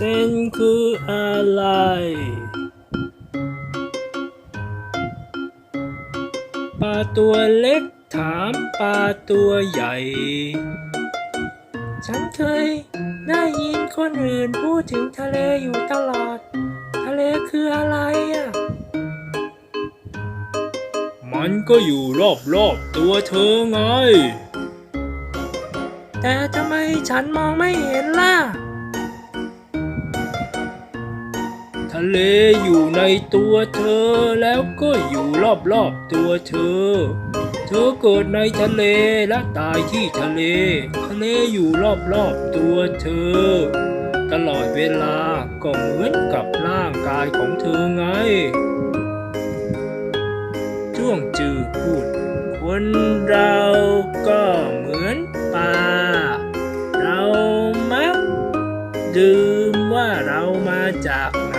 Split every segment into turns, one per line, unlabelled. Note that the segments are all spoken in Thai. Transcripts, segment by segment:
เซนคืออะไร ปลาตัวเล็กถามปลาตัวใหญ่ ฉันเคยได้ยินคนอื่นพูดถึงทะเลอยู่ตลอด ทะเลคืออะไรอะ มันก็อยู่รอบๆตัวเธอไง แต่ทำไมฉันมองไม่เห็นล่ะะเลอยู่ในตัวเธอแล้วก็อยู่รอบๆตัวเธอ เธอเกิดในทะเลและตายที่ทะเล ทะเลอยู่รอบๆตัวเธอ ตลอดเวลาก็เหมือนกับร่างกายของเธอไงช่วงจือพูดคนเราก็ ว่าเรามาจากไหน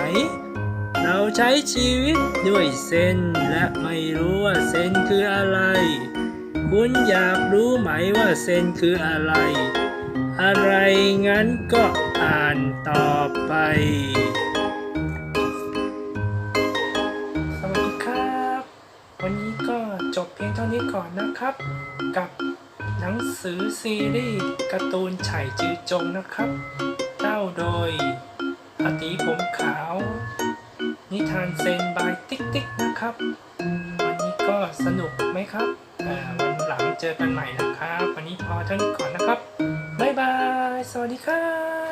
เราใช้ชีวิตด้วยเส้นและไม่รู้ว่าเส้นคืออะไร คุณอยากรู้ไหมว่าเส้นคืออะไร อะไรงั้นก็อ่านต่อไป สวัสดีครับ วันนี้ก็จบเพียงเท่านี้ก่อนนะครับ กับหนังสือซีรีส์การ์ตูนไฉจือจงนะครับเล่าโดย อาตีผมขาว นิทานเซนบายติ๊กติ๊กนะครับ วันนี้ก็สนุกไหมครับวันหลังเจอกันใหม่นะครับ วันนี้พอเท่านี้ก่อนนะครับ บ๊ายบาย สวัสดีครับ